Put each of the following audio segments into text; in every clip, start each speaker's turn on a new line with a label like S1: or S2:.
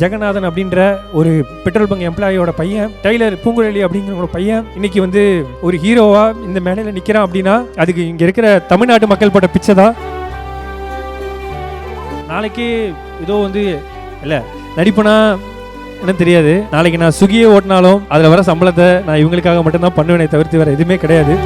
S1: ஜெகநாதன் அப்படின்ற ஒரு petrol bunk எம்ப்ளாயியோட பையன் டெய்லர் பூங்குழலி அப்படிங்கிற பையன் இன்னைக்கு வந்து ஒரு ஹீரோவா இந்த மேடையில நிக்கிறான் அப்படின்னா அதுக்கு இங்க இருக்கிற தமிழ்நாட்டு மக்கள் போட்ட பிச்சை தான். நாளைக்கு ஏதோ வந்து இல்ல நடிப்புனா என்ன தெரியாது. நாளைக்கு நான் சுகியை ஓட்டினாலும் அதில் வர சம்பளத்தை நான் இவங்களுக்காக மட்டும்தான் பண்ணுவேனே தவிர்த்து வேற எதுவுமே கிடையாது.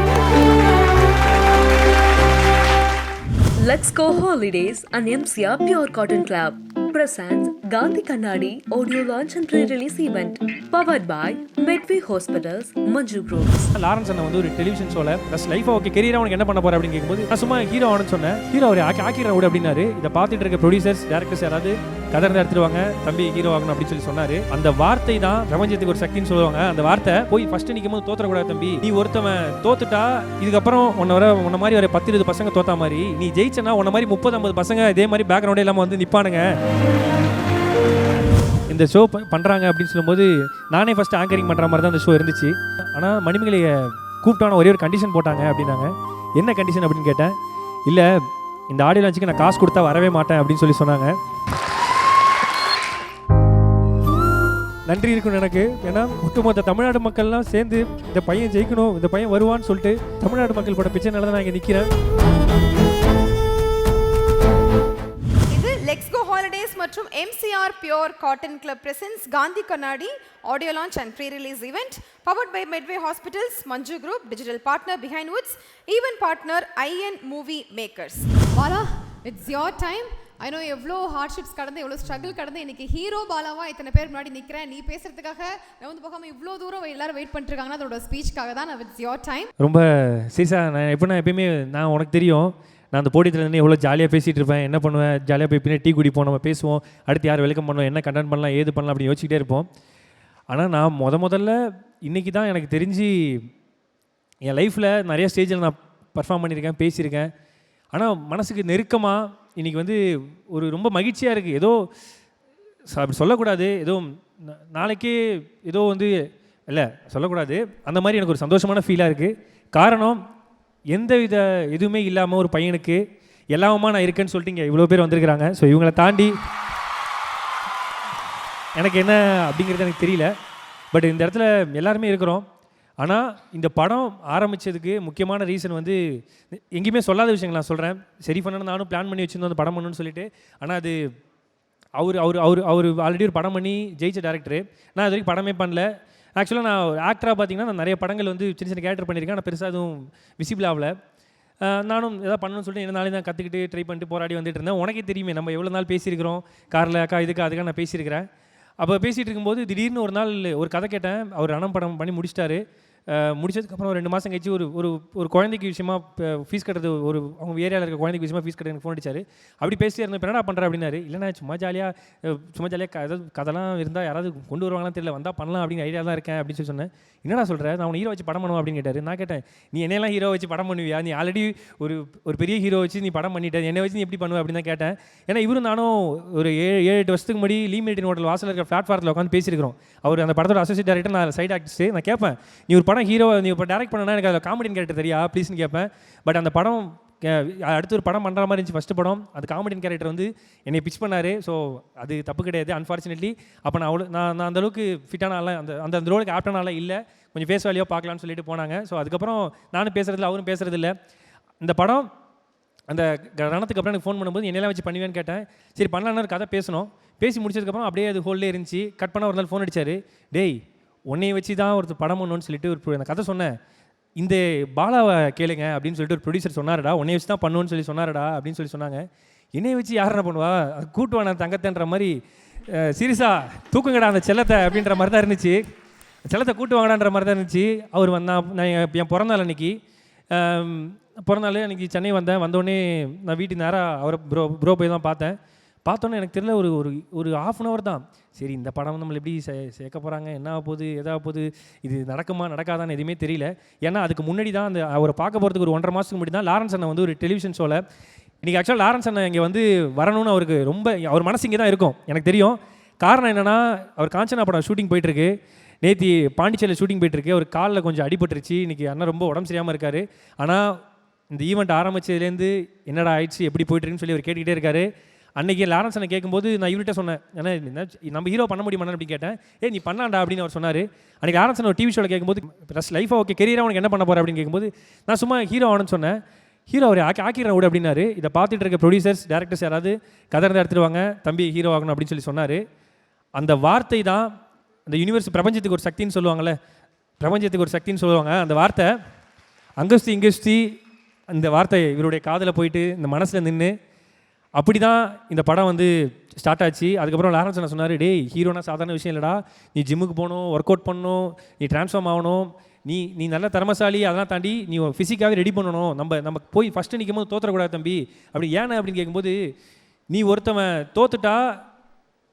S2: Let's go holidays and MCR Pure Cotton Club. Presents Gandhi Kannadi audio launch and pre release event powered by Medway hospitals Manju Groups.
S1: Lawrence அண்ணன் வந்து ஒரு டெலிவிஷன் ஷோல ப்ளஸ் லைஃப் ஓகே கெரியரா உனக்கு என்ன பண்ண போற அப்படின்னு கேட்கும்போது நான் சும்மா ஹீரோ ஆனு சொன்னேன். ஹீரோ அவர் ஆக்கி ஆக்கிற விட அப்படின்னாரு. இதை பார்த்துட்டு இருக்க ப்ரொடியூசர்ஸ் டேரக்டர்ஸ் யாராவது கதர்ந்து எடுத்துருவாங்க தம்பி ஹீரோ ஆகணும் அப்படின்னு சொல்லி சொன்னாரு. அந்த வார்த்தை தான் பிரபஞ்சத்துக்கு ஒரு சக்தின்னு சொல்லுவாங்க. அந்த வார்த்தை போய் ஃபர்ஸ்ட் நிற்கும் போது தோத்தரக்கூடாது தம்பி. நீ ஒருத்தவன் தோத்துட்டா இதுக்கப்புறம் உன்னை வர உன்ன மாதிரி ஒரு பத்து இருபது பசங்க தோத்தா மாதிரி. நீ ஜெயிச்சனா உன்ன மாதிரி முப்பது ஐம்பது பசங்க இதே மாதிரி பேக்ரவுண்டே இல்லாமல் வந்து நிற்பானுங்க இந்த ஷோ பண்ணுறாங்க அப்படின்னு சொல்லும்போது நானே ஃபஸ்ட் ஆங்கரிங் பண்ணுற மாதிரி தான் அந்த ஷோ இருந்துச்சு. ஆனால் மணிமேகலையை கூப்பிட்டான ஒரே ஒரு கண்டிஷன் போட்டாங்க அப்படின்னாங்க. என்ன கண்டிஷன் அப்படின்னு கேட்டேன். இல்லை இந்த ஆடியோ லான்ச்சுக்கு நான் காசு கொடுத்தா வரவே மாட்டேன் அப்படின்னு சொல்லி சொன்னாங்க. நன்றி இருக்கணும் எனக்கு. ஏன்னா ஒட்டுமொத்த தமிழ்நாடு மக்கள்லாம் சேர்ந்து இந்த பையன் ஜெயிக்கணும் இந்த பையன் வருவான்னு சொல்லிட்டு தமிழ்நாடு மக்கள் பட பிச்சைனால தான் நான் இங்கே நிற்கிறேன்
S3: ஹாலிடேஸ் மற்றும் MCR pure cotton club presents Gandhi Kannadi audio launch and pre release event powered by Medway hospitals Manju group digital partner Behindwoods event partner IN movie makers
S4: Bala it's your time I know எவ்வளோ hardships கடந்து எவ்வளோ struggle கடந்து இன்னைக்கு hero பாலாவா இத்தனை பேர் முன்னாடி நிற்கிறேன் நீ பேசுறதுக்காக நான் வந்து போகாம இவ்வளோ தூரம் எல்லாரும் வெயிட் பண்ணிட்டு இருக்காங்கன்னா அதோட ஸ்பீச்சுக்காக தான் நான் இட்ஸ் யோர் டைம்
S1: ரொம்ப சீரியஸாக நான் எப்படின்னா எப்பயுமே நான் உனக்கு தெரியும். நான் அந்த போடியத்தில் இருந்து எவ்வளோ ஜாலியாக பேசிகிட்டு இருப்பேன். என்ன பண்ணுவேன்? ஜாலியாக போய் பின்னாடி டீ குடிப்போம் நம்ம பேசுவோம். அடுத்து யார் வெல்கம் பண்ணுவோம் என்ன கண்டென்ட் பண்ணலாம்? ஏது பண்ணலாம்? அப்படி யோசிச்சுட்டே இருப்போம். ஆனால் நான் முத முதல்ல இன்றைக்கி தான் எனக்கு தெரிஞ்சு என் லைஃப்பில் நிறைய ஸ்டேஜில் நான் பர்ஃபார்ம் பண்ணியிருக்கேன் பேசியிருக்கேன். ஆனால் மனசுக்கு நெருக்கமாக இன்றைக்கி வந்து ஒரு ரொம்ப மகிழ்ச்சியாக இருக்குது ஏதோ அப்படி சொல்லக்கூடாது. ஏதோ நாளைக்கே ஏதோ வந்து இல்லை சொல்லக்கூடாது. அந்த மாதிரி எனக்கு ஒரு சந்தோஷமான ஃபீலாக இருக்குது காரணம் எந்த வித எதுவுமே இல்லாமல் ஒரு பையனுக்கு எல்லாமா நான் இருக்கேன்னு சொல்லிட்டு இங்கே இவ்வளோ பேர் வந்திருக்கிறாங்க. ஸோ இவங்களை தாண்டி எனக்கு என்ன அப்படிங்கிறது எனக்கு தெரியல. பட் இந்த இடத்துல எல்லாருமே இருக்கிறோம். ஆனால் இந்த படம் ஆரம்பித்ததுக்கு முக்கியமான ரீசன் வந்து எங்கேயுமே சொல்லாத விஷயங்கள் நான் சொல்கிறேன் சரி பண்ணணும் நானும் பிளான் பண்ணி வச்சுருந்தோம் அந்த படம் பண்ணணும்னு சொல்லிட்டு. ஆனால் அது அவர் அவர் அவர் அவர் ஆல்ரெடி ஒரு படம் பண்ணி ஜெயிச்ச டேரக்டரு நான் அது வரைக்கும் படமே பண்ணல. ஆக்சுவலாக நான் ஒரு ஆக்டராக பார்த்தீங்கன்னா நான் நிறைய படங்கள் வந்து சின்ன சின்ன கேரக்டர் பண்ணியிருக்கேன். ஆனால் பெருசாக எதுவும் விசிபிள் ஆகல. நானும் எதாவது பண்ணணும்னு சொல்லிட்டு என்ன நாளே தான் கற்றுக்கிட்டு ட்ரை பண்ணிட்டு போராடி வந்துட்டு இருந்தேன். உனக்கே தெரியுமே நம்ம எவ்வளோ நாள் பேசியிருக்கிறோம். காரில் அக்கா இதுக்கு அதுக்காக நான் பேசியிருக்கிறேன். அப்போ பேசிகிட்டு இருக்கும்போது திடீர்னு ஒரு நாள் ஒரு கதை கேட்டேன். அவர் அனம் படம் பண்ணி முடிச்சிட்டாரு. முடிச்சதுக்கப்புறம் ரெண்டு மாதம் கழிச்சு ஒரு ஒரு ஒரு குழந்தைக்கு விஷயமா ஃபீஸ் கட்டுறது ஒரு அவங்க ஏரியாவில் இருக்க குழந்தைக்கு விஷயமா ஃபீஸ் கட்டுறது எனக்கு ஃபோன் அடிச்சார். அப்படி பேசிட்டே இருந்தேன் இப்போ என்னடா பண்ணுற அப்படின்னாரு. இல்லைனா சும்மா ஜாலியாக சும்மா ஜாலியாக ஏதாவது கதெல்லாம் இருந்தால் யாராவது கொண்டு வருவாங்களான்னு தெரியல வந்தால் பண்ணலாம் அப்படின்னு ஐடியா தான் இருக்கேன் அப்படின்னு சொல்லி சொன்னேன். என்னடா சொல்கிற நான் உன் ஹீரோ வச்சு படம் பண்ணுவோம் அப்படின்னு கேட்டார். நான் கேட்டேன் நீ என்னையெல்லாம் ஹீரோ வச்சு படம் பண்ணுவியா? நீ ஆல்ரெடி ஒரு ஒரு பெரிய ஹீரோ வச்சு நீ படம் பண்ணிட்டேன் என்னை வச்சு நீ எப்படி பண்ணுவ? அப்படின்னு தான் கேட்டேன். ஏன்னா இவரும் நானும் ஒரு ஏழு ஏழு எட்டு வருஷத்துக்கு முன்னாடி லீ ஹோட்டல் வாசல் இருக்கிற பிளாட்ஃபாரத்தில் உட்காந்து பேசியிருக்கிறோம். அவர் அந்த படத்தோட அசோசியேட் டேரக்டர் நான் சைட் ஆக்டிஸ்ட்டு நான் கேட்பேன் நீ ஒரு படம் ஹீரோ நீ இப்போ டேரக்ட் பண்ணனா எனக்கு அதில் காமெடின்னு கேரக்டர் தெரியா? ப்ளீஸ்னு கேட்பேன் பட் அந்த படம் கே- அடுத்து ஒரு படம் பண்ணுற மாதிரி இருந்துச்சு ஃபஸ்ட்டு படம். அது காமெடியன் கேரக்டர் வந்து என்னை பிச் பண்ணார். ஸோ அது தப்பு கிடையாது. அன்ஃபார்ச்சுனேட்லி அப்போ நான் அவ்வளோ நான் நான் அந்த அளவுக்கு ஃபிட்டான அந்த அந்த அந்த ரோலுக்கு ஆப்டான இல்லை. கொஞ்சம் ஃபேஸ் வேலையோ பார்க்கலான்னு சொல்லிட்டு போனாங்க. ஸோ அதுக்கப்புறம் நானும் பேசுறதில்ல அவரும் பேசுறதில்ல இந்த படம் அந்த ரணத்துக்கு அப்புறம் எனக்கு ஃபோன் பண்ணும்போது என்னெல்லாம் வச்சு பண்ணுவேன்னு கேட்டேன். சரி பண்ணலான்னு ஒரு கதை பேசணும். பேசி முடிச்சதுக்கப்புறம் அப்படியே அது ஹோல்லே இருந்துச்சு. கட் பண்ண ஒரு நாள் ஃபோன் அடித்தார் டேய் உன்னைய வச்சு தான் ஒருத்தர் படம் பண்ணணும்னு சொல்லிட்டு ஒரு அந்த கதை சொன்னேன். இந்த பாலாவை கேளுங்க அப்படின்னு சொல்லிட்டு ஒரு ப்ரொடியூசர் சொன்னாரடா உன்னைய வச்சு தான் பண்ணுன்னு சொல்லி சொன்னாரடா அப்படின்னு சொல்லி சொன்னாங்க. என்னையை வச்சு யாரா பண்ணுவா? கூட்டுவான தங்கத்தன்ற மாதிரி சீரியஸா தூக்குங்கடா அந்த செல்லத்தை அப்படின்ற மாதிரி தான் இருந்துச்சு. செல்லத்தை கூட்டு வாங்கடான்ற மாதிரி தான் இருந்துச்சு. அவர் வந்தா நான் என் என் பிறந்தநாள் அன்னைக்கு பிறந்தநாள் அன்றைக்கி சென்னை வந்தேன். வந்தோடனே நான் வீட்டு நேராக அவரை ப்ரோ ப்ரோ போய் தான் பார்த்தேன். பார்த்தோன்னே எனக்கு தெரியல ஒரு ஒரு ஒரு ஆஃப் அன் ஹவர் தான். சரி இந்த படம் நம்மளை எப்படி சே சேர்க்க போகிறாங்க என்ன ஆக போகுது எதாக போகுது இது நடக்குமா நடக்காதான்னு எதுவுமே தெரியல. ஏன்னா அதுக்கு முன்னாடி தான் அந்த அவரை பார்க்க போகிறதுக்கு ஒரு ஒன்றரை மாதத்துக்கு முன்னாடி தான் லாரன்ஸ் அண்ணன் வந்து ஒரு டெலிவிஷன் ஷோவில் இன்றைக்கி ஆக்சுவலாக லாரன்ஸ் அண்ணன் இங்கே வந்து வரணும்னு அவருக்கு ரொம்ப அவர் மனசு இங்கே தான் இருக்கும் எனக்கு தெரியும். காரணம் என்னென்னா அவர் காஞ்சனா படம் ஷூட்டிங் போயிட்டுருக்கு. நேத்தி பாண்டிச்சேரியில் ஷூட்டிங் போயிட்டுருக்கு. அவர் காலில் கொஞ்சம் அடிபட்டுருச்சு. இன்றைக்கி அண்ணன் ரொம்ப உடம்பு சரியாமல் இருக்கார். ஆனால் இந்த ஈவெண்ட் ஆரம்பிச்சதுலேருந்து என்னடா ஆயிடுச்சு எப்படி போயிட்டுருக்குன்னு சொல்லி அவர் கேட்டுக்கிட்டே இருக்காரு. அன்றைக்கி லாரன்ஸ் கேட்கும்போது நான் இவர்கிட்ட சொன்னேன் ஏன்னா என்ன நம்ம ஹீரோ பண்ண முடியுமா அப்படின்னு கேட்டேன். ஏ நீ பண்ணாண்டா? அப்படின்னு அவர் சொன்னார். அன்றைக்கி லாரன்ஸ் ஒரு டிவி ஷோவில் கேட்கும்போது ரஸ் லைஃபாக ஓகே கெரியராக உனக்கு என்ன பண்ண போகிற அப்படின்னு கேட்கும்போது நான் சும்மா ஹீரோ ஆகணும்னு சொன்னேன். ஹீரோ அவர் ஆக்கி ஆக்கிடுறேன் விடு அப்படின்னாரு. இதை பார்த்துட்டு இருக்க ப்ரொடியூசர்ஸ் டேரக்டர்ஸ் யாராவது கதை இருந்தால் எடுத்துட்டு வாங்க தம்பி ஹீரோ ஆகணும் அப்படின்னு சொல்லி சொன்னார். அந்த வார்த்தை தான் அந்த யூனிவர்ஸ் பிரபஞ்சத்துக்கு ஒரு சக்தின்னு சொல்லுவாங்கள்ல பிரபஞ்சத்துக்கு ஒரு சக்தின்னு சொல்லுவாங்க. அந்த வார்த்தை அங்கஸ்தி இங்கஸ்தி அந்த வார்த்தை இவருடைய காதில் போயிட்டு இந்த மனசில் நின்று அப்படி தான் இந்த படம் வந்து ஸ்டார்ட் ஆச்சு. அதுக்கப்புறம் லாரன்ஸ் என்ன சொன்னார் டேய் ஹீரோனா சாதாரண விஷயம் இல்லைடா. நீ ஜிம்முக்கு போகணும் ஒர்க் அவுட் பண்ணணும் நீ ட்ரான்ஸ்ஃபார்ம் ஆகணும். நீ நீ நல்ல திறமசாலி அதெல்லாம் தாண்டி நீ ஃபிசிக்காகவே ரெடி பண்ணணும். நம்ம நம்ம போய் ஃபஸ்ட்டு நிற்கும் போது தோற்றக்கூடாது தம்பி. அப்படி ஏன் அப்படின்னு கேட்கும்போது நீ ஒருத்தவன் தோத்துட்டா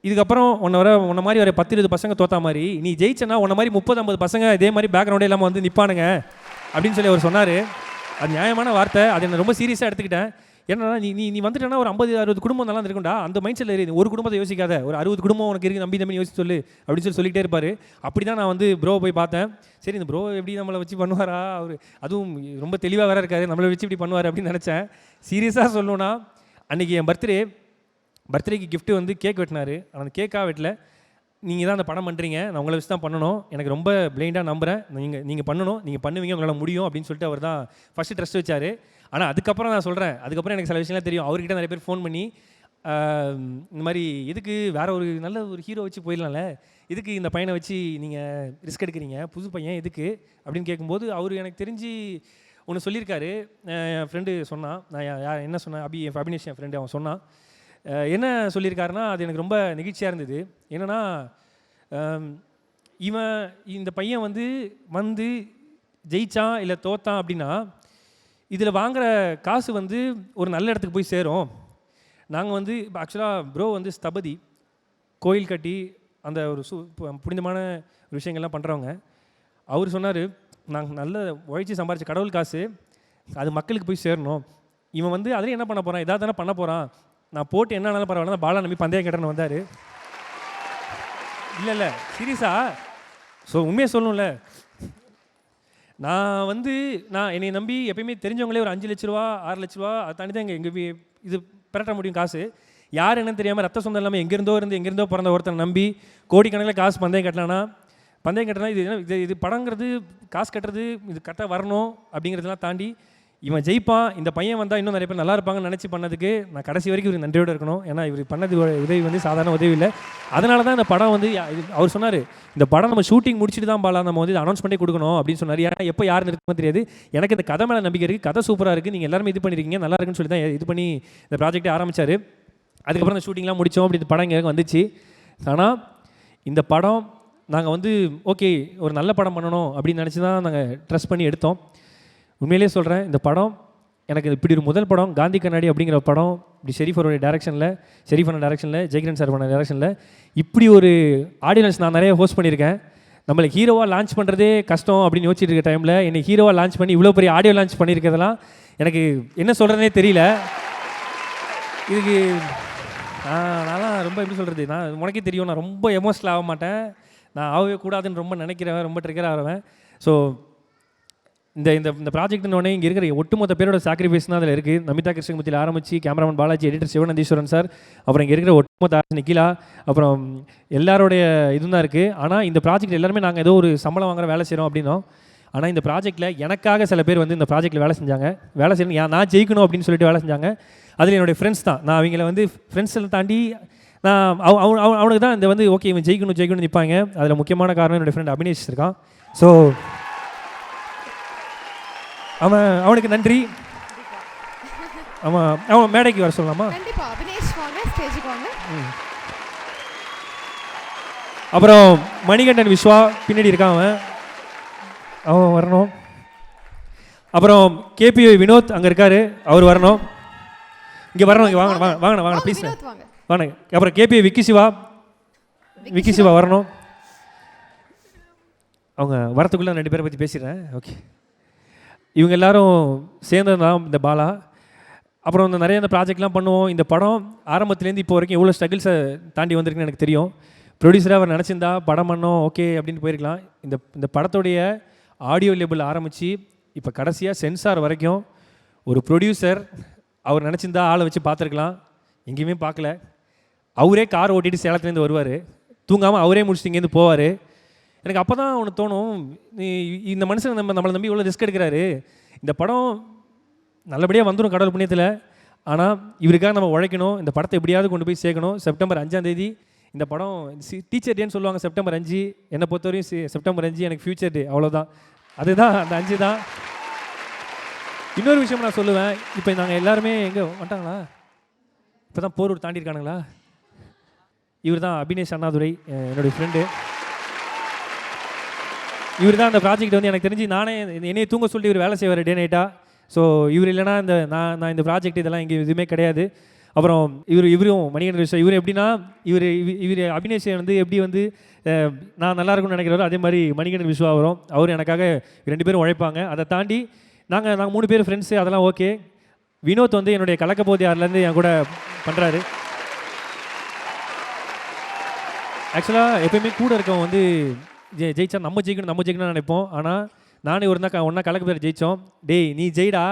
S1: இதுக்கப்புறம் உன்னை வர உன்ன மாதிரி வர பத்து இருபது பசங்க தோத்தா மாதிரி. நீ ஜெயிச்சனா உன்ன மாதிரி முப்பது ஐம்பது பசங்க இதே மாதிரி பேக்ரவுண்டே இல்லாமல் வந்து நிற்பானுங்க அப்படின்னு சொல்லி அவர் சொன்னார். அது நியாயமான வார்த்தை. அதை நான் ரொம்ப சீரியஸாக எடுத்துக்கிட்டேன். ஏன்னா நீ நீ நீ வந்துட்டேன்னா ஒரு ஐம்பது அறுபது குடும்பம் நல்லா இருக்கும்டா அந்த மைண்ட் செட்டில் இருக்கு ஒரு குடும்பத்தை யோசிக்காத. ஒரு அறுபது குடும்பம் உனக்கு இருக்கு நம்பி நம்பி யோசிச்சு சொல்லு அப்படின்னு சொல்லி சொல்லிட்டே இருப்பார். அப்படி தான் நான் வந்து ப்ரோ போய் பார்த்தேன். சரி இந்த ப்ரோ எப்படி நம்மளை வச்சு பண்ணுவாரா? அவர் அதுவும் ரொம்ப தெளிவாக வேற இருக்காரு. நம்மளை வச்சு இப்படி பண்ணுவார் அப்படின்னு நினச்சேன். சீரியஸாக சொல்லணும்னா அன்றைக்கி என் பர்த்டே பர்த்டேக்கு கிஃப்ட்டு வந்து கேக் வெட்டினாரு. அந்த கேக்காக வெட்டல. நீங்கள் தான் அந்த படம் பண்ணுறீங்க நான் உங்களை வச்சு தான் பண்ணணும். எனக்கு ரொம்ப பிளைண்டாக நம்புகிறேன் நீங்கள் நீங்கள் பண்ணணும். நீங்கள் பண்ணுவீங்க உங்களால் முடியும் அப்படின்னு சொல்லிட்டு அவர் தான் ஃபஸ்ட்டு ட்ரஸ்ட் வச்சார். ஆனால் அதுக்கப்புறம் நான் சொல்கிறேன் அதுக்கப்புறம் எனக்கு சில விஷயம்லாம் தெரியும். அவர்கிட்ட நிறைய பேர் ஃபோன் பண்ணி இந்த மாதிரி எதுக்கு வேற ஒரு நல்ல ஒரு ஹீரோ வச்சு போயிடலாம்ல. எதுக்கு இந்த பையனை வச்சு நீங்கள் ரிஸ்க் எடுக்கிறீங்க. புது பையன் எதுக்கு? அப்படின்னு கேட்கும்போது அவர் எனக்கு தெரிஞ்சு ஒன்று சொல்லியிருக்காரு. என் ஃப்ரெண்டு சொன்னான் நான் யார் என்ன சொன்னேன் அபி என் அபினேஷ் என் ஃப்ரெண்டு அவன் சொன்னான். என்ன சொல்லியிருக்காருன்னா அது எனக்கு ரொம்ப நெகிழ்ச்சியாக இருந்தது. என்னென்னா இவன் இந்த பையன் வந்து வந்து ஜெயிச்சான் இல்லை தோத்தான் அப்படின்னா இதில் வாங்குற காசு வந்து ஒரு நல்ல இடத்துக்கு போய் சேரும். நாங்கள் வந்து ஆக்சுவலாக ப்ரோ வந்து ஸ்தபதி கோயில் கட்டி அந்த ஒரு சு புனிதமான ஒரு விஷயங்கள்லாம் பண்ணுறவங்க அவர் சொன்னார் நாங்கள் நல்ல உழைச்சி சம்பாரிச்ச கடவுள் காசு அது மக்களுக்கு போய் சேரணும். இவன் வந்து அதில் என்ன பண்ண போகிறான் இதாக தானே பண்ண போகிறான் நான் போட்டு என்ன ஆனாலும் பரவாயில்ல. தான் பாலா நம்பி பந்தயம் கேட்டேன்னு வந்தார். இல்லை இல்லை. சீரியஸா? ஸோ உண்மையை சொல்லணும்ல. நான் வந்து நான் என்னை நம்பி எப்பயுமே தெரிஞ்சவங்களே ஒரு அஞ்சு லட்ச ரூபா ஆறு லட்ச ரூபா அதை தாண்டி தான் எங்கள் எங்கள் இது பிறட்ட முடியும் காசு. யார் என்னன்னு தெரியாமல் ரத்த சொந்தம் இல்லாமல் எங்கேருந்தோ இருந்து எங்கேருந்தோ பிறந்த ஒருத்தனை நம்பி கோடிக்கணக்கில் காசு பந்தயம் கட்டலான்னா பந்தயம் கட்டினா இது என்ன- இது இது படங்கிறது காசு கட்டுறது இது கரெக்டாக வரணும் அப்படிங்கிறதெல்லாம் தாண்டி இவன் ஜெயிப்பான் இந்த பையன் வந்தால் இன்னும் நிறைய பேர் நல்லா இருப்பாங்கன்னு நினச்சி பண்ணதுக்கு நான் கடைசி வரைக்கும் இவர் நன்றியோடு இருக்கணும். ஏன்னா இவர் பண்ணது உதவி வந்து சாதாரண உதவி இல்லை. அதனால தான் இந்த படம் வந்து அவர் சொன்னார் இந்த படம் நம்ம ஷூட்டிங் முடிச்சுட்டு தான் பாலா நம்ம வந்து அனௌன்ஸ் பண்ணி கொடுக்கணும் அப்படின்னு சொன்னார். ஏன்னா எப்போ யார் நிறுத்தமோ தெரியாது. எனக்கு இந்த கதை மேலே நம்பிக்கை இருக்குது கதை சூப்பராக இருக்குது நீங்கள் எல்லாருமே இது பண்ணியிருக்கீங்க நல்லா இருக்குன்னு சொல்லி தான் இது பண்ணி இந்த ப்ராஜெக்ட்டை ஆரம்பிச்சார். அதுக்கப்புறம் இந்த ஷூட்டிங்லாம் முடித்தோம் அப்படி இந்த படம் இங்கே வந்துச்சு. ஆனால் இந்த படம் நாங்கள் வந்து ஓகே ஒரு நல்ல படம் பண்ணணும் அப்படின்னு நினச்சி தான் நாங்கள் ட்ரெஸ் பண்ணி எடுத்தோம். உண்மையிலேயே சொல்கிறேன் இந்த படம் எனக்கு இப்படி ஒரு முதல் படம் காந்தி கண்ணாடி அப்படிங்கிற படம் இப்படி ஷெரீஃபருடைய டேரக்ஷனில் ஷெரீஃபான டேரக்ஷனில் ஜெயகிரன் சார் பண்ண டேரக்ஷனில் இப்படி ஒரு ஆடியன்ஸ் நான் நிறைய ஹோஸ்ட் பண்ணியிருக்கேன். நம்மளை ஹீரோவாக லான்ச் பண்ணுறதே கஷ்டம் அப்படின்னு யோசிச்சுட்டு இருக்க டைமில் என்னை ஹீரோவாக லான்ச் பண்ணி இவ்வளோ பெரிய ஆடியோ லான்ச் பண்ணியிருக்கிறதெல்லாம் எனக்கு என்ன சொல்கிறதுனே தெரியல. இதுக்கு நான் நான்லாம் ரொம்ப எப்படி சொல்கிறது நான் உனக்கே தெரியும் நான் ரொம்ப எமோஷனல் ஆக மாட்டேன். நான் ஆகவே கூடாதுன்னு ரொம்ப நினைக்கிறவன் ரொம்ப ட்ரிகர் ஆகிறவன். ஸோ இந்த இந்த இந்த ப்ராஜெக்ட்னோடனே இங்கே இருக்கிற ஒட்டுமொத்த பேரோட சாக்ரிஃபைஸ் தான் அதில் இருக்குது நமிதா கிருஷ்ணமூர்த்தியில் ஆரம்பிச்சு cameraman Balaji editor Sivanandheeswaran sir அப்புறம் இங்கே இருக்கிற ஒட்டுமொத்த ஆர்டிஸ்ட் நிக்கிலா அப்புறம் எல்லாருடைய இதுவும் தான் இருக்குது ஆனால் இந்த ப்ராஜெக்ட் எல்லாருமே நாங்கள் ஏதோ ஒரு சம்பளம் வாங்குற வேலை செய்கிறோம் அப்படின்னோம். ஆனால் இந்த ப்ராஜெக்ட்டில் எனக்காக சில பேர் வந்து இந்த ப்ராஜெக்ட்டில் வேலை செஞ்சாங்க. வேலை செய்யணும் நான் ஜெயிக்கணும் அப்படின்னு சொல்லிட்டு வேலை செஞ்சாங்க. அதில் என்னுடைய ஃப்ரெண்ட்ஸ் தான். நான் அவங்கள வந்து ஃப்ரெண்ட்ஸில் தாண்டி நான் அவ- அவ- அவனுக்கு தான் இந்த வந்து ஓகே இவன் ஜெயிக்கணும் ஜெயிக்கணும்னு நிற்பாங்க அதில் முக்கியமான காரணம் என்னுடைய ஃப்ரெண்ட் அபினேஷ் இருக்கான் ஸோ அவன் அவனுக்கு நன்றி. அவன் அவன் மேடைக்கு வர சொல்லலாமா?
S4: கண்டிப்பா. அபினேஷ் வாங்க ஸ்டேஜுக்கு வாங்க.
S1: அப்புறம் மணிகண்டன் விஸ்வா பின்னாடி இருக்கான் அவன். அவன் வரணும். அப்புறம் கேபி வினோத் அங்கே இருக்காரு. அவர் வரணும். இங்கே வரணும் இங்கே வாங்க வாங்க. வாங்க வாங்க
S4: வாங்க,
S1: ப்ளீஸ்
S4: வாங்க.
S1: அப்புறம் கேபி விக்கி சிவா. விக்கி சிவா வரணும். அவங்க வரத்துக்குள்ளே ரெண்டு பேரை பற்றி பேசிடுறேன். ஓகே. இவங்க எல்லாரும் சேர்ந்தது தான் இந்த பாலா. அப்புறம் இந்த நிறைய இந்த ப்ராஜெக்ட்லாம் பண்ணுவோம். இந்த படம் ஆரம்பத்துலேருந்து இப்போ வரைக்கும் எவ்வளோ ஸ்ட்ரகிள்ஸை தாண்டி வந்திருக்குன்னு எனக்கு தெரியும். ப்ரொடியூசராக அவர் நினச்சிருந்தா படம் பண்ணோம் ஓகே அப்படின்னு போயிருக்கலாம். இந்த இந்த படத்துடைய ஆடியோ லேபிள் ஆரம்பித்து இப்போ கடைசியாக சென்சார் வரைக்கும் ஒரு ப்ரொடியூசர் அவர் நினச்சிருந்தா ஆளை வச்சு பார்த்துருக்கலாம். எங்கேயுமே பார்க்கல. அவரே கார் ஓட்டிட்டு சேலத்துலேருந்து வருவார். தூங்காமல் அவரே முடிச்சுட்டு இங்கேருந்து போவார். எனக்கு அப்போ தான் ஒன்று தோணும் நீ- இந்த மனுஷன் நம்ம நம்மளை நம்பி இவ்வளோ ரிஸ்க் எடுக்கிறாரு. இந்த படம் நல்லபடியாக வந்துடும் கடவுள் புண்ணியத்தில். ஆனால் இவருக்காக நம்ம உழைக்கணும் இந்த படத்தை எப்படியாவது கொண்டு போய் சேர்க்கணும். செப்டம்பர் அஞ்சாம் தேதி இந்த படம் டீச்சர் டேன்னு சொல்லுவாங்க செப்டம்பர் அஞ்சு. என்னை பொறுத்தவரையும் செப்டம்பர் அஞ்சு எனக்கு ஃப்யூச்சர் டே அவ்வளோதான் அதுதான் அந்த அஞ்சு தான். இன்னொரு விஷயம் நான் சொல்லுவேன். இப்போ நாங்கள் எல்லாருமே எங்கே வந்துட்டாங்களா? இப்போ தான் போரூர் தாண்டி இருக்கானுங்களா இவர் தான் அபினேஷ் அண்ணாதுரை என்னுடைய ஃப்ரெண்டு இவர் தான் அந்த ப்ராஜெக்ட் வந்து எனக்கு தெரிஞ்சு நானே என்னைய தூங்க சொல்லி இவர் வேலை செய்வார் டே நைட்டாக ஸோ இவர் இல்லைனா இந்த நான் நான் இந்த ப்ராஜெக்ட் இதெல்லாம் இங்கே எதுவுமே கிடையாது. அப்புறம் இவர் இவரும் மணிகண்டன் விஷயம். இவர் எப்படின்னா இவர் இவர் அபினேஷன் வந்து எப்படி வந்து நான் நல்லா இருக்கும்னு நினைக்கிறாரோ அதே மாதிரி மணிகண்டன் விஸ்வா வரும் அவர் எனக்காக ரெண்டு பேரும் உழைப்பாங்க. அதை தாண்டி நாங்கள் நாங்கள் மூணு பேர் ஃப்ரெண்ட்ஸு அதெல்லாம் ஓகே வினோத் வந்து என்னுடைய கலக்கப்போதியார்லேருந்து என் கூட பண்ணுறாரு ஆக்சுவலாக எப்பயுமே கூட இருக்கவன் வந்து ஜெ ஜெயிச்சா நம்ம ஜெயிக்கணும் நம்ம ஜெயிக்கணும்னு நினைப்போம். ஆனால் நானே ஒரு நாள் ஒன்றா கலக்க பேர் ஜெயித்தோம் டேய் நீ ஜெயிடா?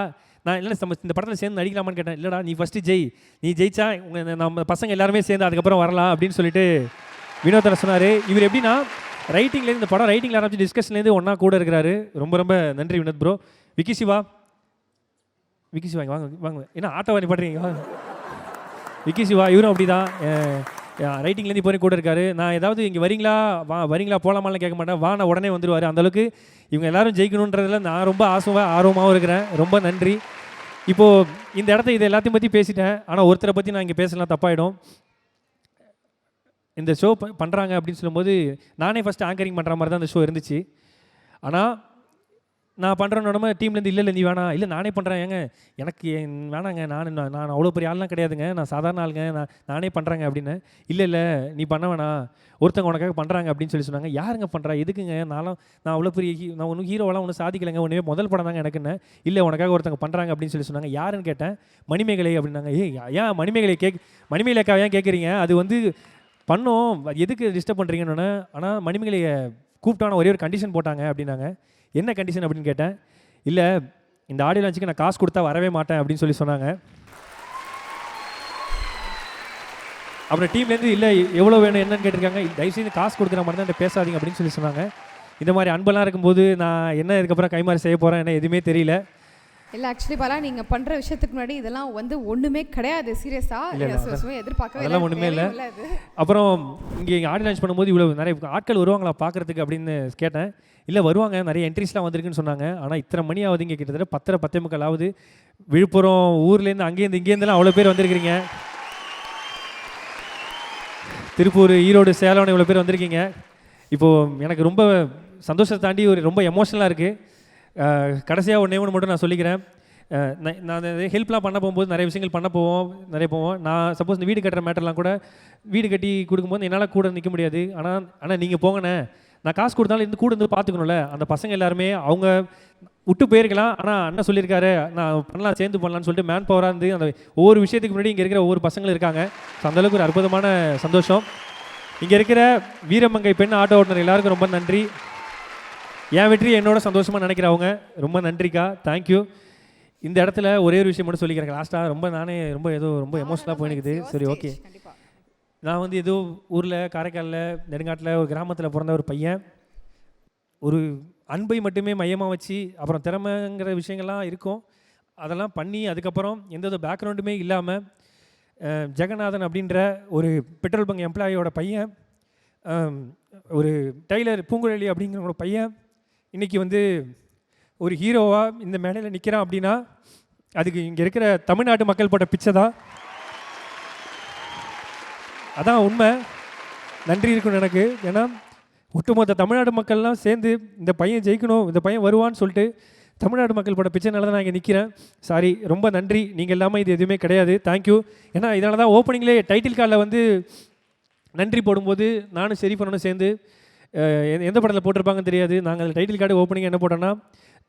S1: நான் இல்லை நம்ம இந்த படத்தில் சேர்ந்து நடிக்கலாமான்னு கேட்டேன். இல்லைடா நீ ஃபஸ்ட்டு ஜெய். நீ ஜெயிச்சா உங்கள் நம்ம பசங்க எல்லாருமே சேர்ந்து அதுக்கப்புறம் வரலாம் அப்படின்னு சொல்லிட்டு வினோதர் சொன்னார். இவர் எப்படின்னா ரைட்டிங்லேருந்து இந்த படம் ரைட்டிங்கில் ஆரம்பிச்சு டிஸ்கஷன்லேருந்து ஒன்றா கூட இருக்கிறாரு. ரொம்ப ரொம்ப நன்றி வினோத் ப்ரோ விக்கி சிவா. விக்கி சிவா வாங்க வாங்க. ஏன்னா ஆட்டோ வாங்கி பாடுறீங்க வாங்க. விக்கி சிவா இவரும் அப்படி தான் ரைட்டிங்லேருந்து இப்போ கூட இருக்காரு. நான் ஏதாவது இங்கே வரீங்களா? வா வரீங்களா? போகலாமாலாம் கேட்க மாட்டேன். வா நான் உடனே வந்துருவார். அந்தளவுக்கு இவங்க எல்லாரும் ஜெயிக்கணுன்றதுல நான் ரொம்ப ஆசைவாக ஆர்வமாகவும் இருக்கிறேன். ரொம்ப நன்றி. இப்போது இந்த இடத்த இது எல்லாத்தையும் பற்றி பேசிட்டேன். ஆனால் ஒருத்தரை பற்றி நான் இங்கே பேசலாம் தப்பாயிடும். இந்த ஷோ பண்ணுறாங்க அப்படின்னு சொல்லும்போது நானே ஃபஸ்ட்டு ஆங்கரிங் பண்ணுற மாதிரி தான் அந்த ஷோ இருந்துச்சு. ஆனால் நான் பண்ணுறேன்னு உடனே டீம்லேருந்து இல்லை இல்லை நீ வேணாம் இல்லை நானே பண்ணுறேன் ஏங்க எனக்கு என் வேணாங்க. நான் நான் அவ்வளோ பெரிய ஆள்லாம் கிடையாதுங்க. நான் சாதாரண ஆளுங்க. நான் நானே பண்ணுறேங்க அப்படின்னு. இல்லை இல்லை நீ பண்ண வேணாம். ஒருத்தவங்க உனக்காக பண்ணுறாங்க அப்படின்னு சொல்லி சொன்னாங்க. யாருங்க பண்ணுறா எதுக்குங்க? நானும் நான் அவ்வளோ பெரிய ஹீ நான் ஒன்றும் ஹீரோவெலாம் ஒன்றும் சாதிக்கலைங்க. ஒன்றுமே முதல் படம் தாங்க எனக்குன்னு. இல்லை உனக்காக ஒருத்தவங்க பண்ணுறாங்க அப்படின்னு சொல்லி சொன்னாங்க. யாருன்னு கேட்டேன். மணிமேகலை அப்படின்னாங்க. ஏ ஏன் மணிமேகலை கேக் மணிமேகலைக்காக ஏன் கேட்குறீங்க அது வந்து பண்ணோம். எதுக்கு டிஸ்டர்ப் பண்ணுறீங்கன்னு ஆனால் மணிமேகலையை கூப்பிட்டான ஒரே ஒரு கண்டிஷன் போட்டாங்க அப்படின்னாங்க. என்ன கண்டிஷன் அப்படின்னு கேட்டேன்? இல்லை இந்த ஆடியோ லான்ச்சுக்கு நான் காசு கொடுத்தா வரவே மாட்டேன் அப்படின்னு சொல்லி சொன்னாங்க. அப்புறம் டீம்லேருந்து இல்லை எவ்வளோ வேணும் என்னன்னு கேட்டிருக்காங்க. தயவுசெய்து காசு கொடுக்குற மாதிரி தான் பேசாதீங்க அப்படின்னு சொல்லி சொன்னாங்க. இந்த மாதிரி அன்பெல்லாம் இருக்கும்போது நான் என்ன இதுக்கப்புறம் கைமாறி செய்ய போகிறேன் என்ன எதுவுமே தெரியல.
S4: இல்லை ஆக்சுவலி பாலா நீங்கள் பண்ணுற விஷயத்துக்கு முன்னாடி இதெல்லாம் வந்து ஒன்றுமே கிடையாது. சீரியஸாக எதிர்பார்க்கவே
S1: அதெல்லாம் ஒண்ணுமே இல்ல. அப்புறம் இங்கே ஆடி லான்ச் பண்ணும்போது இவ்வளோ நிறைய ஆட்கள் வருவாங்களா பார்க்குறதுக்கு அப்படின்னு கேட்டேன். இல்லை வருவாங்க. நிறைய என்ட்ரிஸ்லாம் வந்திருக்குன்னு சொன்னாங்க. ஆனால் இத்தனை மணி ஆகுது இங்கே கிட்டத்தட்ட. பத்தரை பத்தே முக்கால் ஆகுது. விழுப்புரம் ஊர்லேருந்து அங்கேருந்து இங்கேருந்துலாம் அவ்வளோ பேர் வந்திருக்கிறீங்க. திருப்பூர் ஈரோடு சேலம் இவ்வளோ பேர் வந்திருக்கீங்க. இப்போது எனக்கு ரொம்ப சந்தோஷத்தை தாண்டி ஒரு ரொம்ப எமோஷனலாக இருக்குது கடைசியாக ஒன்றே ஒன்று மட்டும் நான் சொல்லிக்கிறேன். நான் நான் ஹெல்ப்லாம் பண்ண போகும்போது நிறைய விஷயங்கள் பண்ண போவோம் நிறைய போவோம். நான் சப்போஸ் இந்த வீடு கட்டுற மேட்டர்லாம் கூட வீடு கட்டி கொடுக்கும்போது என்னால் கூட நிற்க முடியாது. ஆனால் ஆனால் நீங்கள் போங்கண்ணே. நான் காசு கொடுத்தாலும் இருந்து கூட இருந்து பார்த்துக்கணும்ல. அந்த பசங்க எல்லாருமே அவங்க விட்டு போயிருக்கலாம். ஆனால் அண்ணன் சொல்லியிருக்காரு நான் பண்ணலாம் சேர்ந்து பண்ணலாம்னு சொல்லிட்டு மேன் பவராக இருந்து அந்த ஒவ்வொரு விஷயத்துக்கு முன்னாடி இங்கே இருக்கிற ஒவ்வொரு பசங்களும் இருக்காங்க. ஸோ அந்தளவுக்கு ஒரு அற்புதமான சந்தோஷம். இங்கே இருக்கிற வீரமங்கை பெண் ஆட்டோ ஓட்டுநர் எல்லாருக்கும் ரொம்ப நன்றி. என் வெற்றி என்னோட சந்தோஷமாக நினைக்கிறவங்க ரொம்ப நன்றிக்கா. தேங்க்யூ இந்த இடத்துல ஒரே ஒரு விஷயம் மட்டும் சொல்லிக்கிறேன். லாஸ்ட்டாக ரொம்ப நானே ரொம்ப ஏதோ ரொம்ப எமோஷனலாக போயினுக்குது.
S4: Your
S1: சரி ஓகே. நான் வந்து ஏதோ ஊரில் காரைக்காலில் நெடுங்காட்டில் ஒரு கிராமத்தில் பிறந்த ஒரு பையன். ஒரு அன்பை மட்டுமே மையமாக வச்சு அப்புறம் திறமைங்கிற விஷயங்கள்லாம் இருக்கும். அதெல்லாம் பண்ணி அதுக்கப்புறம் எந்த ஒரு பேக்ரவுண்டுமே இல்லாமல் ஜெகநாதன் அப்படின்ற ஒரு பெட்ரோல் பங்க் எம்ப்ளாயோட பையன் ஒரு டெய்லர் பூங்குழலி அப்படிங்கிற பையன். இன்றைக்கி வந்து ஒரு ஹீரோவாக இந்த மேடையில் நிற்கிறான் அப்படின்னா அதுக்கு இங்கே இருக்கிற தமிழ்நாட்டு மக்கள் போட்ட பிச்சை தான். அதான் உண்மை. நன்றி இருக்கும் எனக்கு. ஏன்னா ஒட்டுமொத்த தமிழ்நாடு மக்கள்லாம் சேர்ந்து இந்த பையன் ஜெயிக்கணும் இந்த பையன் வருவான்னு சொல்லிட்டு தமிழ்நாடு மக்கள் போட பிச்சைனால தான் நான் இங்கே நிற்கிறேன் சாரி ரொம்ப நன்றி. நீங்கள் இல்லாமல் இது எதுவுமே கிடையாது. தேங்க்யூ ஏன்னா இதனால தான் ஓப்பனிங்லேயே டைட்டில் கார்டில் வந்து நன்றி போடும்போது நானும் சரி பண்ணணும் சேர்ந்து எந்த- எந்த படத்தில் போட்டிருப்பாங்கன்னு தெரியாது. நாங்கள் டைட்டில் கார்டு ஓப்பனிங் என்ன போட்டோன்னா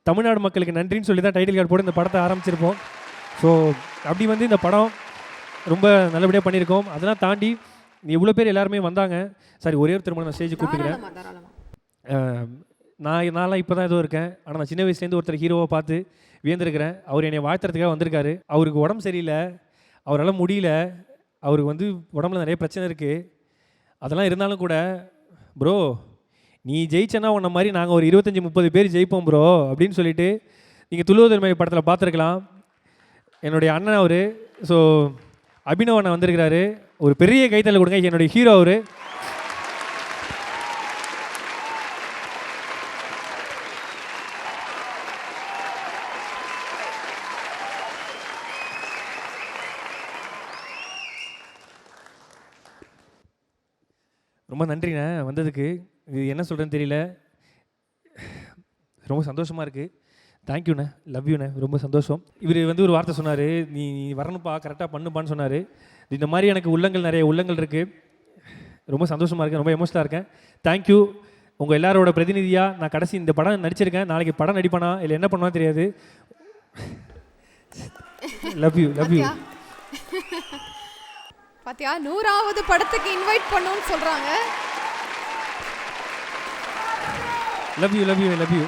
S1: தமிழ்நாடு மக்களுக்கு நன்றின்னு சொல்லி தான் டைட்டில் கார்டு போட்டு இந்த படத்தை ஆரம்பிச்சிருப்போம். ஸோ அப்படி வந்து இந்த படம் ரொம்ப நல்லபடியாக பண்ணியிருக்கோம். அதெல்லாம் தாண்டி இவ்வளோ பேர் எல்லாருமே வந்தாங்க. சாரி ஒரே ஒரு திரும்ப நான் ஸ்டேஜ் கூப்பிட்டுக்கிறேன். நான் நான்லாம் இப்போ தான் ஏதோ இருக்கேன். ஆனால் நான் சின்ன வயசுலேருந்து ஒருத்தர் ஹீரோவை பார்த்து வியந்திருக்கிறேன். அவர் என்னை வாழ்த்துறதுக்காக வந்திருக்காரு. அவருக்கு உடம்பு சரியில்லை. அவரால் முடியல. அவருக்கு வந்து உடம்புல நிறைய பிரச்சனை இருக்குது அதெல்லாம் இருந்தாலும் கூட ப்ரோ நீ ஜெயிச்சனா உன்ன மாதிரி நாங்கள் ஒரு இருபத்தஞ்சி முப்பது பேர் ஜெயிப்போம் ப்ரோ அப்படின்னு சொல்லிட்டு நீங்கள் துளுவதன்மை படத்தில் பார்த்துருக்கலாம். என்னுடைய அண்ணன் அவர். ஸோ அபினவ் அண்ணன் வந்திருக்கிறாரு. ஒரு பெரிய கைத்தல் கொடுங்க. என்னுடைய ஹீரோ அவர். ரொம்ப நன்றிண்ணே வந்ததுக்கு. இது என்ன சொல்கிறேன்னு தெரியல. ரொம்ப சந்தோஷமாக இருக்குது தேங்க்யூண்ணே லவ் யூண்ணே ரொம்ப சந்தோஷம். இவர் வந்து ஒரு வார்த்தை சொன்னார். நீ நீ வரணுப்பா கரெக்டாக பண்ணுப்பான்னு சொன்னார். இந்த மாதிரி எனக்கு உள்ளங்கள் நிறைய உள்ளங்கள் இருக்குது ரொம்ப சந்தோஷமாக இருக்கேன் ரொம்ப எமோஷனலாக இருக்கேன். தேங்க்யூ உங்கள் எல்லாரோட பிரதிநிதியாக நான் கடைசி இந்த படம் நடிச்சிருக்கேன். நாளைக்கு படம் நடிப்பானா இல்லை என்ன பண்ணுவான்னு தெரியாது. லவ் யூ லவ் யூ
S4: பாத்தியா? நூறாவது படத்துக்கு இன்வைட் பண்ணோம்னு சொல்றாங்க.
S1: Love you love you love you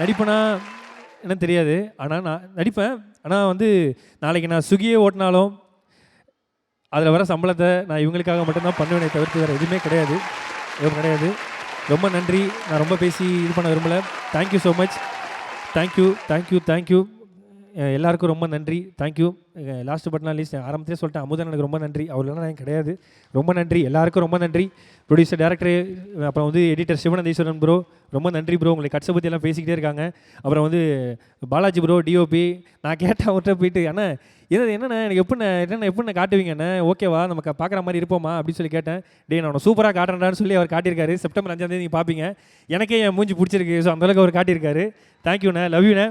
S1: நடிப்பேனா என்னன்னு தெரியாது. ஆனால் நான் நடிப்பேன். ஆனால் வந்து நாளைக்கு நான் சுகியே ஓட்டினாலும் அதில் வர சம்பளத்தை நான் இவங்களுக்காக மட்டும்தான் பண்ணுவேனே தவிர்த்து வேறு எதுவுமே கிடையாது. எதுவும் கிடையாது. ரொம்ப நன்றி. நான் ரொம்ப பேசி இது பண்ண விரும்பலை. Thank you so much thank you thank you thank you எல்லாருக்கும் ரொம்ப நன்றி. Thank you last but not least ஆரம்பத்திலே சொல்லிட்டேன் அமுதன் எனக்கு ரொம்ப நன்றி. அவர்களெல்லாம் எனக்கு கிடையாது. ரொம்ப நன்றி. எல்லாருக்கும் ரொம்ப நன்றி. ப்ரொடியூசர் டேரக்டர் அப்புறம் வந்து எடிட்டர் சிவனந்தீஸ்வரன் ப்ரோ ரொம்ப நன்றி ப்ரோ உங்களை கட்சை பற்றி எல்லாம் பேசிக்கிட்டே இருக்காங்க. அப்புறம் வந்து பாலாஜி ப்ரோ டிஓபி நான் கேட்டேன் அவர்கிட்ட போயிட்டு ஏன்னா இது என்னண்ணே? எனக்கு எப்படிண்ணே? என்னென்ன எப்படிண்ணே காட்டுவீங்கண்ணே? ஓகேவா? நமக்கு பார்க்குற மாதிரி இருப்போமா? அப்படின்னு சொல்லி கேட்டேன். டேய் நான் சூப்பராக காட்டுறேன்டான்னு சொல்லி அவர் காட்டியிருக்காரு. செப்டம்பர் அஞ்சாம் தேதி நீங்கள் பார்ப்பீங்க எனக்கே என் மூஞ்சி பிடிச்சிருக்கு. ஸோ அந்தளவுக்கு அவர் காட்டியிருக்காரு. தேங்க்யூண்ணே லவ்யூண்ணே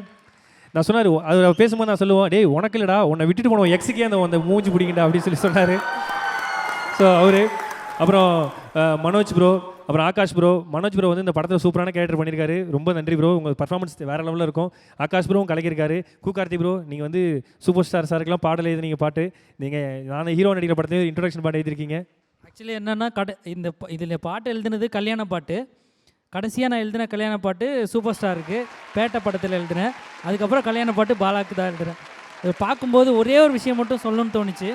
S1: நான் சொன்னார் அது அவர் பேசும்போது நான் சொல்லுவோம் டேய் உனக்கு இல்லடா. உன்னை விட்டுட்டு போனோம் எக்ஸுக்கே அந்த அந்த மூஞ்சி பிடிக்கண்டா அப்படின்னு சொல்லி சொன்னார். ஸோ அவர் அப்புறம் மனோஜ் ப்ரோ அப்புறம் ஆகாஷ் ப்ரோ மனோஜ் ப்ரோ வந்து இந்த படத்தில் சூப்பரான கேரக்டர் பண்ணியிருக்காரு. ரொம்ப நன்றி ப்ரோ உங்கள் பர்ஃபார்மன்ஸ் வேறு லெவலில் இருக்கும். ஆகாஷ் ப்ரோவும் கலக்கியிருக்காரு. கூகார்த்தி ப்ரோ நீங்கள் வந்து சூப்பர் ஸ்டார் சாருக்கெல்லாம் பாடல் எழுதி நீங்கள் பாட்டு. நீங்கள் நான் ஹீரோ நடிக்கிற படத்தையும் இன்ட்ரடக்ஷன் பாட்டு எழுதியிருக்கீங்க.
S5: ஆக்சுவலி என்னென்னா கட இந்த இதில் பாட்டு எழுதுனது கல்யாண பாட்டு. கடைசியாக நான் எழுதின கல்யாண பாட்டு சூப்பர் ஸ்டாருக்கு பேட்டை படத்தில் எழுதினேன். அதுக்கப்புறம் கல்யாண பாட்டு பாலாக்கு தான் எழுதுனேன். இது பார்க்கும்போது ஒரே ஒரு விஷயம் மட்டும் சொல்லணும்னு தோணுச்சு.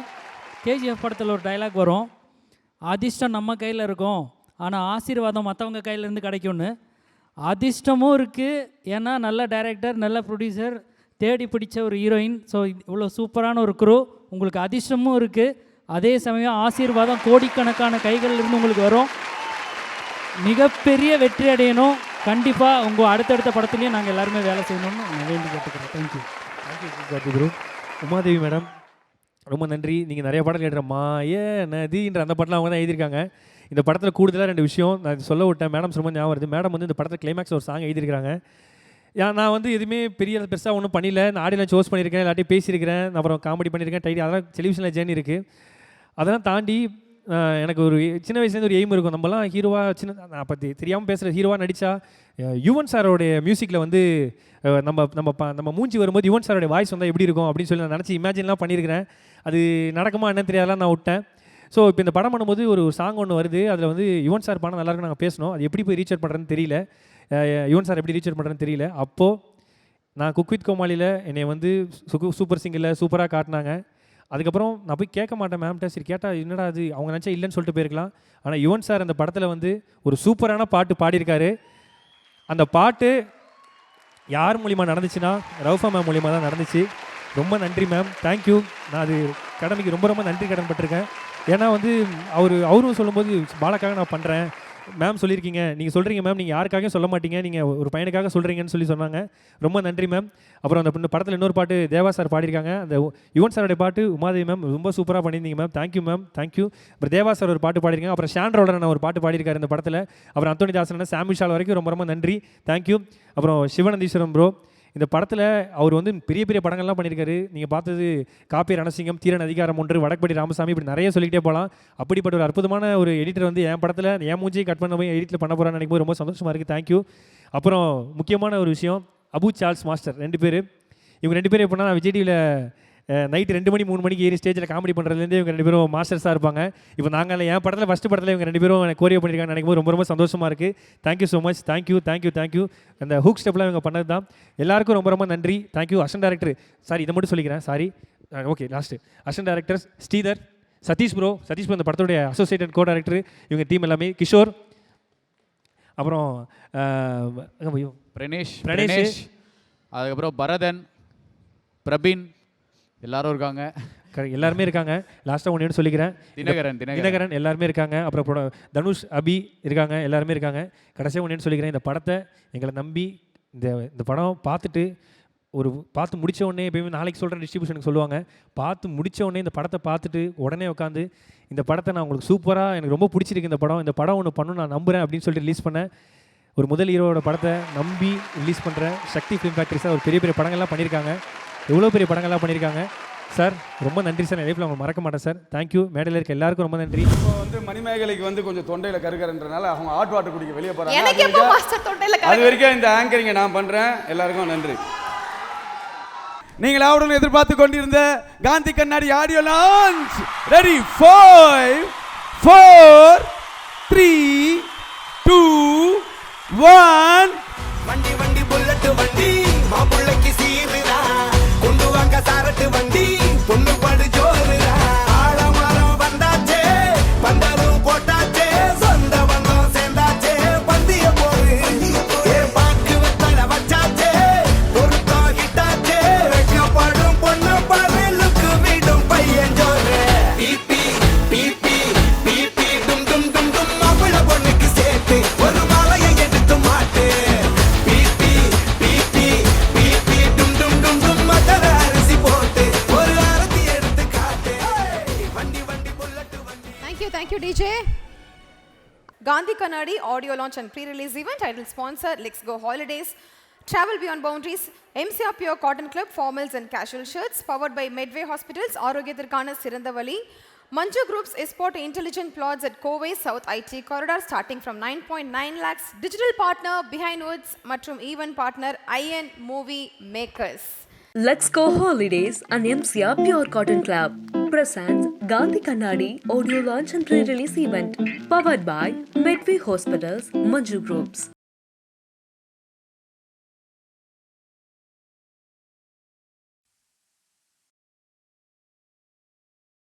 S5: கேஜிஎஃப் படத்தில் ஒரு டைலாக் வரும். அதிர்ஷ்டம் நம்ம கையில் இருக்கும். ஆனால் ஆசீர்வாதம் மற்றவங்க கையிலேருந்து கிடைக்கும்னு. அதிர்ஷ்டமும் இருக்குது ஏன்னா நல்ல டைரக்டர் நல்ல ப்ரொடியூசர் தேடி பிடிச்ச ஒரு ஹீரோயின் ஸோ இவ்வளோ சூப்பரான ஒரு குரூ உங்களுக்கு அதிர்ஷ்டமும் இருக்குது அதே சமயம் ஆசீர்வாதம் கோடிக்கணக்கான கைகள்லேருந்து உங்களுக்கு வரும். மிகப்பெரிய வெற்றி அடையணும். கண்டிப்பாக உங்கள் அடுத்தடுத்த படத்துலேயும் நாங்கள் எல்லாருமே வேலை செய்யணும்னு நான் வேண்டி கேட்டுக்கிறேன். Thank you
S1: thank you Karthi bro Umadevi madam ரொம்ப நன்றி. நீங்கள் நிறைய பாடல் எழுதுற மாய நதின்ற அந்த பாட்டெலாம் அவங்க தான் எழுதியிருக்காங்க. இந்த படத்தில் கூடுதலாக ரெண்டு விஷயம் நான் சொல்ல விட்டேன். மேடம் ரொம்ப ஞாபகம் வருது. மேடம் வந்து இந்த படத்தில் கிளைமேக்ஸ் ஒரு சாங் எழுதியிருக்காங்க நான் வந்து எதுவுமே பெரிய பெருசாக ஒன்றும் பண்ணல. நான் ஆடியெலாம் சோஸ் பண்ணியிருக்கேன். எல்லாத்தையும் பேசியிருக்கிறேன். அப்புறம் காமெடி பண்ணியிருக்கேன். டைடி அதெல்லாம் டெலிவிஷனில் ஜேர்னி இருக்குது அதெல்லாம் தாண்டி எனக்கு ஒரு சின்ன வயசுலேருந்து ஒரு எய்ம் இருக்கும். நம்மலாம் ஹீரோவாக சின்ன நான் பற்றி தெரியாமல் பேசுகிற ஹீரோவாக நடித்தா யுவன் சாரோடைய மியூசிக்கில் வந்து நம்ம நம்ம ப நம்ம மூஞ்சி வரும்போது யுவன் சாரோடைய வாய்ஸ் வந்தால் எப்படி இருக்கும் அப்படின்னு சொல்லி நான் நினச்சி இமேஜின்லாம் பண்ணியிருக்கிறேன். அது நடக்குமா என்னன்னு தெரியாதெல்லாம் நான் விட்டேன். ஸோ இப்போ இந்த படம் பண்ணும்போது ஒரு சாங் ஒன்று வருது. அதில் வந்து யுவன் சார் பாடம் நல்லாயிருக்கும் நாங்கள் பேசணும் அது எப்படி போய் ரீச் அவுட் தெரியல. யுவன் சார் எப்படி ரீச் அவுட் பண்ணுறேன்னு தெரியல. அப்போது நான் குக் வித் கோமாளியில் என்னை வந்து சுகு சூப்பர் சிங்கரில் சூப்பராக காட்டினாங்க. அதுக்கப்புறம் நான் போய் கேட்க மாட்டேன் மேம்கிட்ட சரி கேட்டால் என்னடா அது அவங்க நினச்சா இல்லைன்னு சொல்லிட்டு போயிருக்கலாம். ஆனால் யுவன் சார் அந்த படத்தில் வந்து ஒரு சூப்பரான பாட்டு பாடியிருக்காரு. அந்த பாட்டு யார் மூலிமா நடந்துச்சுன்னா ரவுஃபா மேம் மூலிமா தான் நடந்துச்சு. ரொம்ப நன்றி மேம் தேங்க்யூ நான் அது கடமைக்கு ரொம்ப ரொம்ப நன்றி கடன் பட்டிருக்கேன். ஏன்னா வந்து அவர் அவரும் சொல்லும்போது பாலாக்காக நான் பண்ணுறேன் மேம் சொல்லியிருக்கீங்க. நீங்கள் சொல்கிறீங்க மேம் நீங்கள் யாருக்காகவும் சொல்ல மாட்டீங்க? நீங்கள் ஒரு பையனுக்காக சொல்கிறீங்கன்னு சொல்லி சொன்னாங்க. ரொம்ப நன்றி மேம் அப்புறம் அந்த பொண்ணு படத்தில் இன்னொரு பாட்டு தேவா சார் பாடியிருக்காங்க. அந்த யுவன் சாரோடைய பாட்டு உமாதேவி மேம் ரொம்ப சூப்பராக பண்ணியிருந்தீங்க மேம் தேங்க்யூ மேம் தேங்க்யூ அப்புறம் தேவா சார் ஒரு பாட்டு பாடிருக்காங்க அப்புறம் ஷாண்ட்ரோட நான் ஒரு பாட்டு பாடியிருக்காரு இந்த படத்தில். அப்புறம் அந்தோனி தாசன் சாம் வரைக்கும் ரொம்ப ரொம்ப நன்றி. தேங்க்யூ அப்புறம் சிவனந்தீஸ்வரம் ப்ரோ இந்த படத்தில் அவர் வந்து பெரிய பெரிய படங்கள்லாம் பண்ணியிருக்காரு. நீங்கள் பார்த்தது காப்பி ரணசிங்கம் தீரன் அதிகாரம் ஒன்று வடக்குப்படி ராமசாமி இப்படி நிறைய சொல்லிக்கிட்டே போகலாம். அப்படிப்பட்ட ஒரு அற்புதமான ஒரு எடிட்டர் வந்து என் படத்தில் என் மூஞ்சியை கட் பண்ண போய் எடிட்டில் பண்ண போகிறான்னு நினைக்கும் ரொம்ப சந்தோஷமாக இருக்குது தேங்க்யூ அப்புறம் முக்கியமான ஒரு விஷயம் அபு சார்ல்ஸ் மாஸ்டர் ரெண்டு பேர். இவங்க ரெண்டு பேரும் எப்படின்னா நான் விஜய் டிவியில் நைட்டு ரெண்டு மணி மூணு மணிக்கு ஏறி ஸ்டேஜில் காமெடி பண்ணுறதுலேருந்து இவங்க ரெண்டு பேரும் மாஸ்டர்ஸாக இருப்பாங்க. இப்போ நாங்கள் என் படத்தில் ஃபஸ்ட்டு படத்தில் இவங்க ரெண்டு பேரும் கோரியோ பண்ணியிருக்காங்க நினைக்கும் போது ரொம்ப ரொம்ப சந்தோஷமாக இருக்குது thank you so much thank you thank you thank you அந்த ஹூக் ஸ்டெப்லாம் இவங்க பண்ணது தான் எல்லாருக்கும் ரொம்ப ரொம்ப நன்றி. தேங்க்யூ அசன் டேரக்டர் சாரி இதை மட்டும் சொல்லிக்கிறேன். Sorry okay last Hasan director Sridhar Sathish bro Sathish bro இந்த படத்துடைய அசோசியேட்டட் கோ டைரக்டர் இவங்க டீம் எல்லாமே. கிஷோர் அப்புறம்
S6: பிரணேஷ்.
S1: பிரணேஷ்
S6: அதுக்கப்புறம் பரதன் பிரபின். எல்லாரும் இருக்காங்க.
S1: எல்லாருமே இருக்காங்க. லாஸ்ட்டாக ஒன்று சொல்லிக்கிறேன்.
S6: தினகரன் தினகரன்.
S1: எல்லாருமே இருக்காங்க. அப்புறம் தனுஷ் அபி இருக்காங்க. எல்லாருமே இருக்காங்க. கடைசியாக ஒன்று சொல்லிக்கிறேன். இந்த படத்தை எங்களை நம்பி இந்த இந்த படம் பார்த்துட்டு ஒரு பார்த்து முடிச்ச உடனே எப்பயுமே நாளைக்கு சொல்கிறேன் டிஸ்ட்ரிபியூஷனுக்கு சொல்லுவாங்க. பார்த்து முடிச்ச உடனே இந்த படத்தை பார்த்துட்டு உடனே உட்காந்து இந்த படத்தை நான் உங்களுக்கு சூப்பராக எனக்கு ரொம்ப பிடிச்சிருக்கு இந்த படம். இந்த படம் ஒன்று பண்ணணும் நான் நம்புகிறேன் அப்படின்னு சொல்லிட்டு ரிலீஸ் பண்ணேன் ஒரு முதல் ஹீரோவோட படத்தை நம்பி ரிலீஸ் பண்ணுற சக்தி ஃபிலிம் ஃபேக்ட்ரி சார் ஒரு பெரிய பெரிய படங்கள்லாம் பண்ணியிருக்காங்க. எவ்வளோ பெரிய படங்கள்லாம் பண்ணியிருக்காங்க. சார் ரொம்ப நன்றி சார் லைஃப்பில் அவங்க மறக்க மாட்டேன் சார் தேங்க்யூ மேடையில் இருக்க எல்லாருக்கும் ரொம்ப நன்றி.
S7: இப்போ வந்து மணிமேகலைக்கு வந்து கொஞ்சம் தொண்டையில் கருகறன்றனால அவங்க ஹாட் வாட்டர் குடிக்க வெளியே போகிறாங்க
S3: எனக்கு
S7: அது வரைக்கும் இந்த ஆங்கரிங்கை நான் பண்ணுறேன் எல்லாருக்கும் நன்றி. நீங்கள் ஆவுடன் எதிர்பார்த்து கொண்டிருந்த Gandhi Kannadi audio launch ready five four three two one
S8: வண்டி பொண்ணு
S4: thank you thank you DJ
S3: Gandhi Kannadi audio launch and pre-release event title sponsor Let's Go Holidays. Travel Beyond Boundaries, MCR Pure Cotton Club, formals and casual shirts, powered by Medway Hospitals, ஆரோக்கியத்திற்கான சிறந்த வழி Manju Group's Esport Intelligent Plots at Covey South IT Corridor starting from 9.9 lakhs. Digital partner Behind Woods மற்றும் event partner IN Movie Makers.
S2: Let's go holidays and MCR Pure Cotton Club. Presents Gandhi Kannadi audio launch and pre-release event. Powered by Medway Hospitals, Manju Groups.